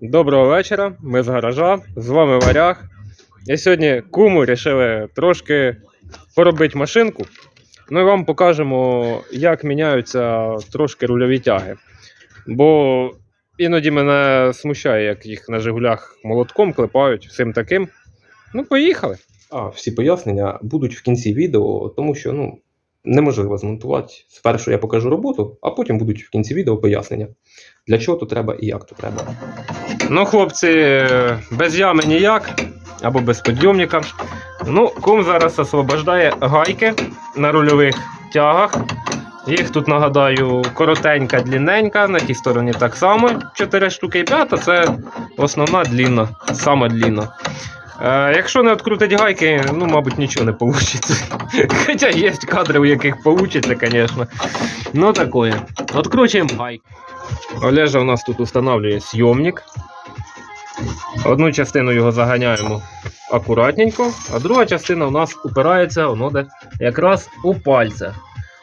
Доброго вечора, ми з гаража, з вами Варяг. І сьогодні куму вирішили трошки поробити машинку. Ну і вам покажемо, як міняються трошки рульові тяги. Бо іноді мене смущає, як їх на Жигулях молотком клепають, всім таким. Ну, поїхали. А, всі пояснення будуть в кінці відео, тому що ну, неможливо змонтувати. Спершу я покажу роботу, а потім будуть в кінці відео пояснення, для чого то треба і як то треба. Ну, хлопці, без ями ніяк, або без підйомника. Ну, кум зараз освобождає гайки на рульових тягах. Їх тут, нагадаю, коротенька, длінненька, на тій стороні так само. 4 штуки і п'ята це основна длінна, сама длінна. Е, якщо не відкрутить гайки, ну, мабуть, нічого не вийде. Хоча є кадри, у яких вийде, звісно. Ну, такое. Откручуємо гайки. Олежа у нас тут встановлює зйомник. Одну частину його заганяємо акуратненько, а друга частина у нас упирається воно де якраз у пальця.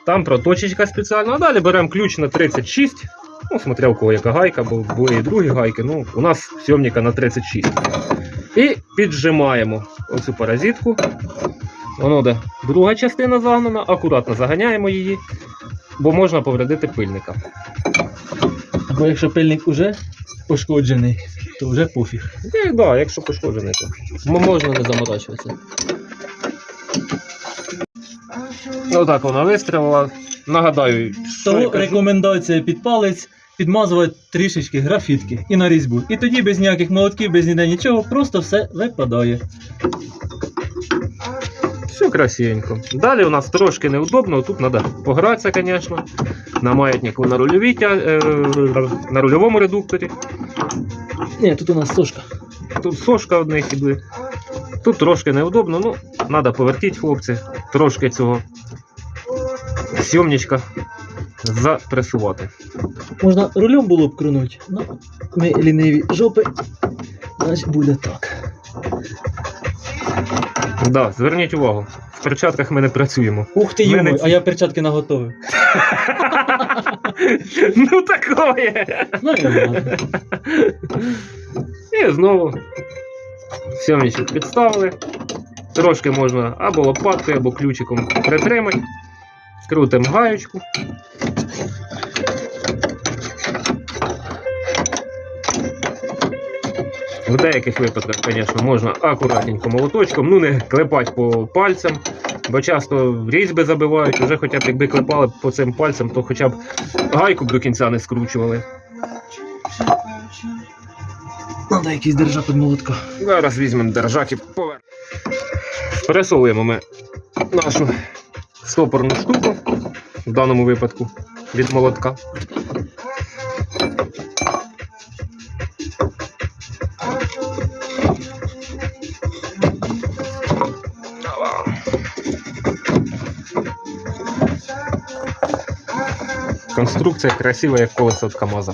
Там проточечка спеціальна, а далі беремо ключ на 36. Ну, смотря у кого яка гайка, бо були і другі гайки. Ну, у нас сйомника на 36. І піджимаємо оцю паразитку. Воно де друга частина загнана, акуратно заганяємо її, бо можна повредити пильника. Бо якщо пильник уже пошкоджений, то вже пофіг. Так, да, якщо пошкоджений, то. Можна не заморачуватися. Ну так вона вистрілила. Нагадаю, що Тому кажу. рекомендація під палець підмазувати трішечки графітки і на різьбу. І тоді без ніяких молотків, без ніде нічого, просто все випадає. Все красивенько. Далі у нас трошки неудобно, тут треба погратися, звісно. На маятнику на рульовій е, на рульовому редукторі. Ні, тут у нас сошка. Тут сошка одних іде. Тут трошки неудобно, ну, треба повертіти, хлопці, трошки цього сйомничка запресувати. Можна рулем було б крунути. Ну, ми ліниві жопи. Значить буде так. Да, зверніть увагу, в перчатках ми не працюємо. Ух ти, йому, ці- а я перчатки наготовив. ну такое. Ну, і знову сьомничок підставили. Трошки можна або лопаткою, або ключиком притримати. Крутимо гаєчку. В деяких випадках, звісно, можна акуратненько молоточком, ну не клепати по пальцям, бо часто різьби забивають, вже хоча б якби клепали по цим пальцям, то хоча б гайку б до кінця не скручували. Надо якийсь держак від молотка. Зараз візьмемо держак і повернемо. Пересовуємо ми нашу стопорну штуку, в даному випадку від молотка. Конструкція красива, як колесо від КАМАЗа.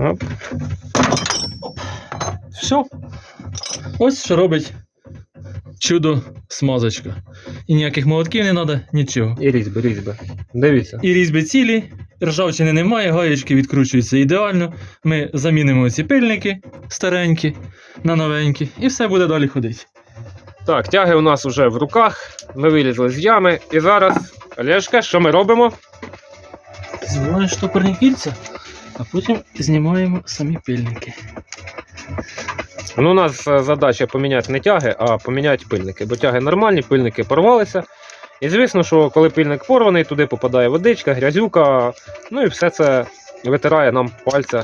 Оп. Все. Ось що робить чудо смазочка. І ніяких молотків не треба, нічого. І різьби, різьби. Дивіться. І різьби цілі, Ржавчини немає, гаєчки відкручуються ідеально. Ми замінимо ці пильники старенькі на новенькі, і все буде далі ходити. Так, тяги у нас вже в руках. Ми вилізли з ями. І зараз, Олешка, що ми робимо? Знімаємо штопорні кільця, а потім знімаємо самі пильники. Ну, у нас е, задача поміняти не тяги, а поміняти пильники. Бо тяги нормальні, пильники порвалися. І звісно, що коли пильник порваний, туди попадає водичка, грязюка, ну і все це витирає нам пальця.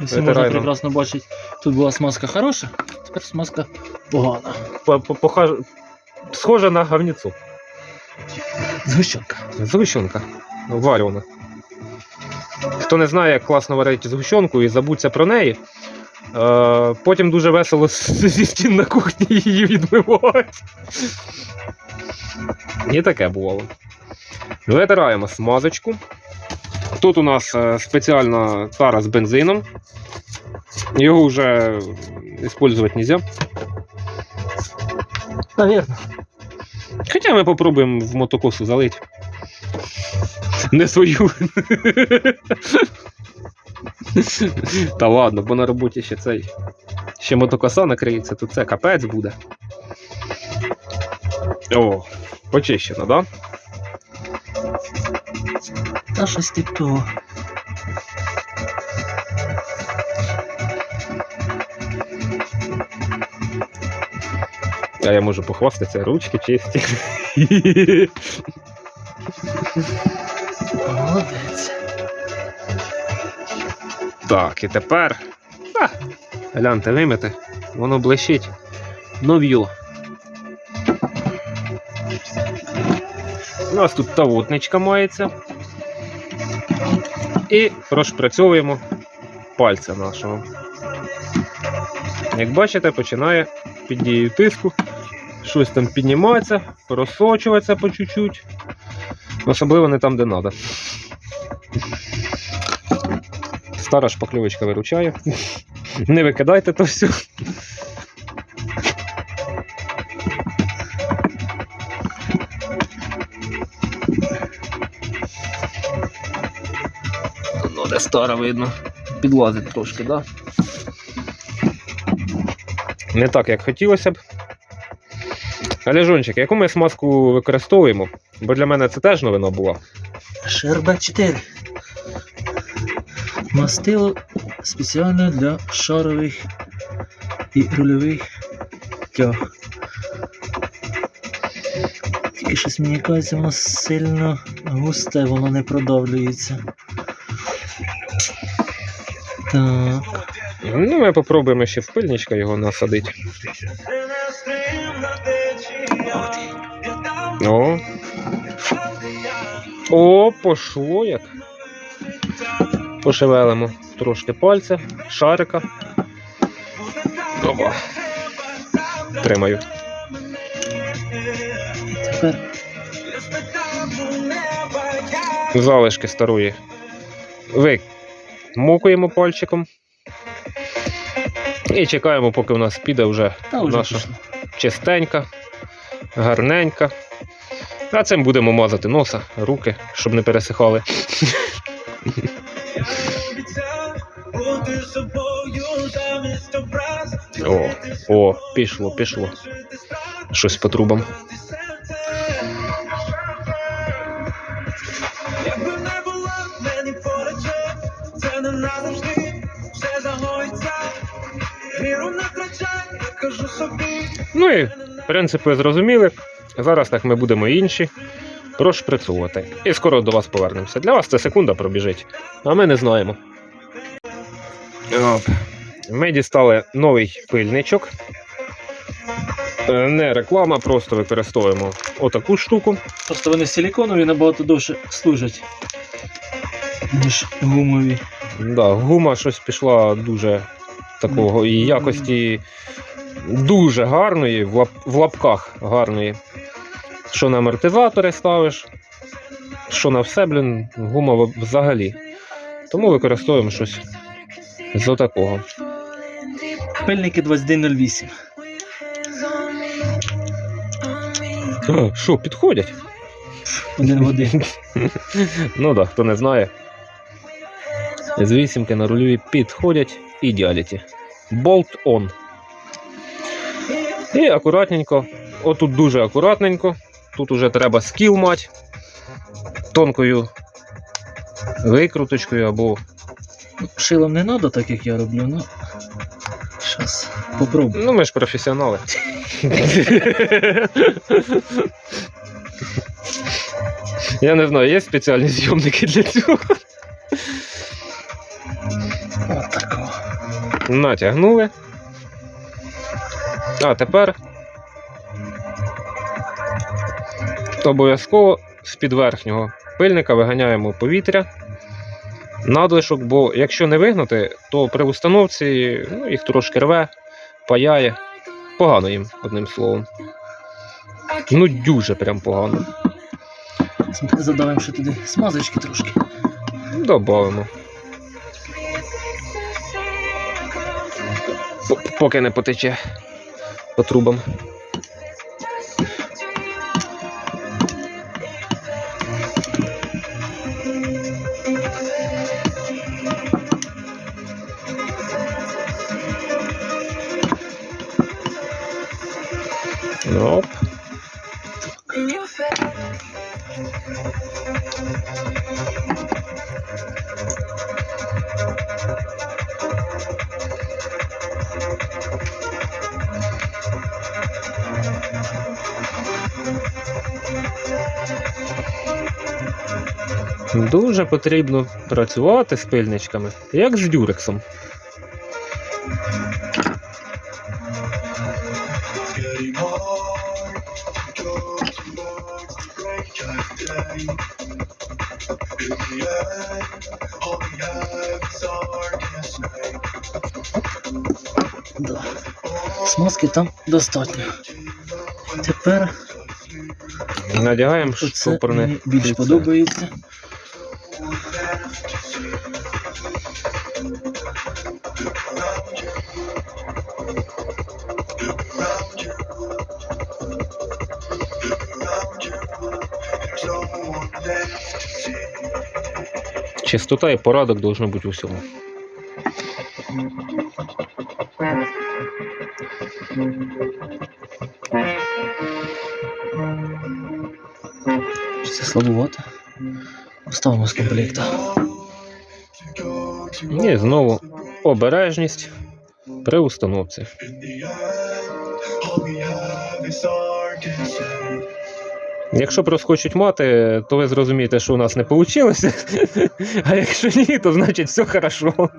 Витирай можна прекрасно бачити, тут була смазка хороша, тепер смазка погана. По- по- похаж- Схоже на говніцу. Згущенка. Згущенка. Варювана. Хто не знає, як класно варити згущенку і забудься про неї. Е, потім дуже весело зі стін на кухні її відмивають. І таке бувало. Витираємо смазочку. Тут у нас е, спеціальна тара з бензином. Його вже використовувати не можна. Навірно. Хоча ми попробуємо в мотокосу залити. Не свою. Та ладно, бо на роботі ще цей. Ще мотокоса накриється, то це капець буде. О, почищено, да? Та щось тип того. А я можу похвастатися, ручки чисті. Молодець. Так, і тепер. А, гляньте, вимити. Воно блищить. Нов'ю. У нас тут тавутничка мається. І прошпрацьовуємо пальця нашого. Як бачите, починає під дією тиску. Щось там піднімається, просочується по чуть-чуть. Особливо не там, де треба. Стара шпакльовочка виручає. Не викидайте то все. Ну, видно. Підлазить трошки, так? Да? Не так, як хотілося б. Але Жончик, яку ми смазку використовуємо? Бо для мене це теж новина була. ШРБ 4. Мастило спеціально для шарових і рульових тяг. Тільки щось мені кажеться, воно сильно густе, воно не продавлюється. Так. Ну, ми попробуємо ще в пильничка його насадити. О. О, пошло як. Пошевелимо трошки пальця, шарика. Опа. Тримаю. Тепер Залишки старої. Вимукуємо пальчиком. І чекаємо, поки у нас піде вже та вже наша пішло. чистенька, гарненька. А цим будемо мазати носа, руки, щоб не пересихали. О, о, пішло, пішло. Щось по трубам. Не назавжди, все загоїться. Віру не втрачай, кажу собі. Ну і принципи зрозуміли. Зараз так ми будемо інші прошприцовувати. І скоро до вас повернемося. Для вас це секунда пробіжить, а ми не знаємо. Оп. Ми дістали новий пильничок. Е, Не реклама, просто використовуємо отаку штуку. Просто вони силіконові набагато довше служать, ніж гумові. Да, гума щось пішла дуже такого і якості дуже гарної, в, лап, в лапках гарної. Що на амортизатори ставиш, що на все, блін, гума взагалі. Тому використовуємо щось з отакого. Пильники 2108. А, Що, підходять? Один в один. Ну так, да, хто не знає. З вісімки на рульові підходять ідеаліті. Bolt on. І акуратненько. Отут дуже акуратненько. Тут уже треба скіл мати. Тонкою викруточкою або. Шилом не треба, так як я роблю, ну. Щас попробую. Ну, ми ж професіонали. Я не знаю, є спеціальні зйомники для цього. Натягнули. А тепер обов'язково з-під верхнього пильника виганяємо повітря, надлишок, бо якщо не вигнати, то при установці ну, їх трошки рве, паяє. Погано їм, одним словом. Ну, дуже прям погано. Задавимо ще туди смазочки трошки. Добавимо. поки не потече по трубам. Оп. Thank you. Дуже потрібно працювати з пильничками, як з дюрексом. Да. Смазки там достатньо. Тепер Надягаємо мені більш подобається. Чистота і порядок должно бути у. Чи Це слабовато. Вставимо з to Ні, знову обережність при установці. In просто. Якщо проскочуть мати, то ви зрозумієте, що у нас не вийшло. А якщо ні, то значить все хорошо.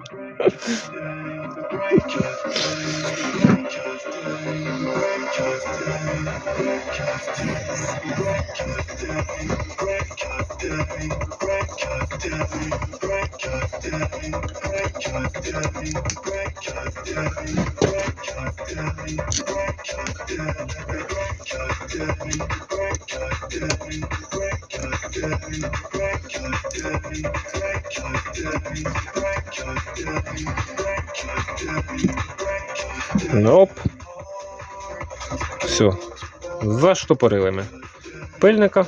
Оп. Все. Заштопорили ми пильника.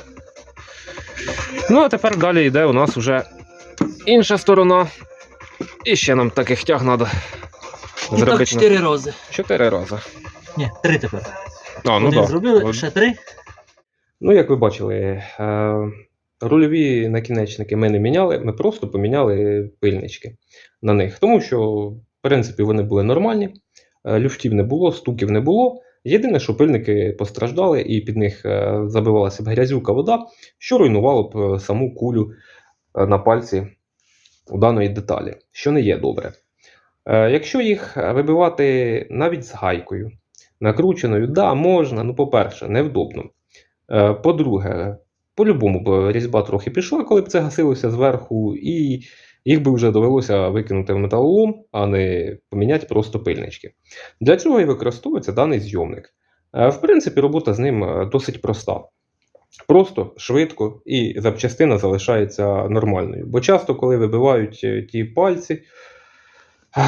Ну, а тепер далі йде у нас уже інша сторона. І ще нам таких тяг треба І так чотири рази. Чотири рази. Ні, три тепер. А, ну Один так. зробили, ще три. Ну, як ви бачили, е, рульові накінечники ми не міняли, ми просто поміняли пильнички на них. Тому що, в принципі, вони були нормальні, е, люфтів не було, стуків не було. Єдине, що пильники постраждали і під них е, забивалася б грязюка вода, що руйнувало б е, саму кулю е, на пальці у даної деталі, що не є добре. Якщо їх вибивати навіть з гайкою, накрученою, да, можна, ну, по-перше, невдобно. По-друге, по-любому б різьба трохи пішла, коли б це гасилося зверху, і їх би вже довелося викинути в металолом, а не поміняти просто пильнички. Для цього і використовується даний зйомник. Е, В принципі, робота з ним е, досить проста. Просто, швидко, і запчастина залишається нормальною. Бо часто, коли вибивають е, ті пальці,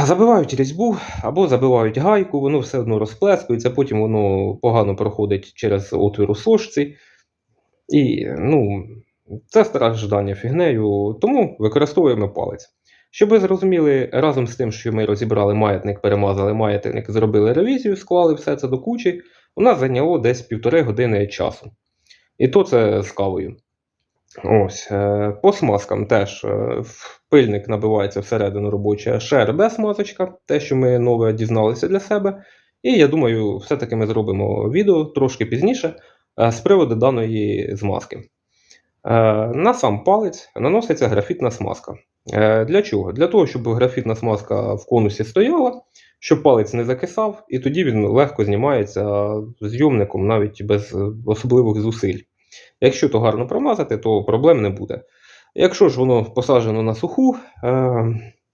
забивають різьбу або забивають гайку, воно все одно розплескується, потім воно погано проходить через отвір у сошці. І ну, це страждання фігнею, тому використовуємо палець. Щоб ви зрозуміли, разом з тим, що ми розібрали маятник, перемазали маятник, зробили ревізію, склали все це до кучі, у нас зайняло десь півтори години часу. І то це з кавою. Ось, е, по смазкам теж е, пильник набивається всередину робоча ШРБ смазочка, те, що ми нове дізналися для себе. І я думаю, все-таки ми зробимо відео трошки пізніше е, з приводу даної змазки. Е, На сам палець наноситься графітна смазка. Е, Для чого? Для того, щоб графітна смазка в конусі стояла, щоб палець не закисав, і тоді він легко знімається зйомником навіть без е, особливих зусиль. Якщо то гарно промазати, то проблем не буде. Якщо ж воно посаджено на суху,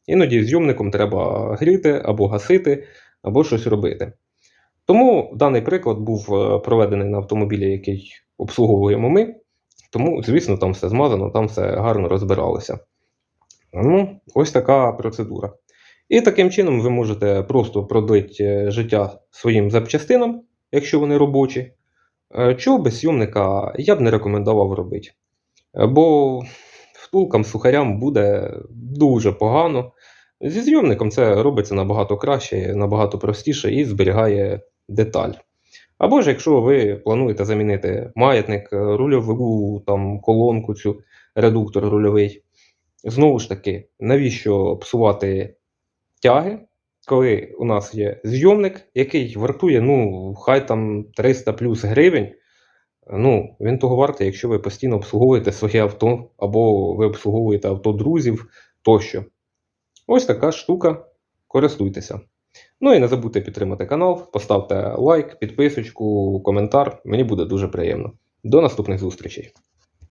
іноді зйомником треба гріти або гасити, або щось робити. Тому даний приклад був проведений на автомобілі, який обслуговуємо ми. Тому, звісно, там все змазано, там все гарно розбиралося. Ну, ось така процедура. І таким чином ви можете просто продлити е, життя своїм запчастинам, якщо вони робочі. Е, Чого без зйомника я б не рекомендував робити. Е, Бо втулкам, сухарям буде дуже погано. Зі зйомником це робиться набагато краще, набагато простіше і зберігає деталь. Або ж якщо ви плануєте замінити маятник, е, рульову там, колонку, цю редуктор рульовий, знову ж таки, навіщо псувати тяги, коли у нас є зйомник, який вартує, ну, хай там 300 плюс гривень. Ну, він того вартий, якщо ви постійно обслуговуєте своє авто, або ви обслуговуєте авто друзів тощо. Ось така штука. Користуйтеся. Ну і не забудьте підтримати канал, поставте лайк, підписочку, коментар. Мені буде дуже приємно. До наступних зустрічей.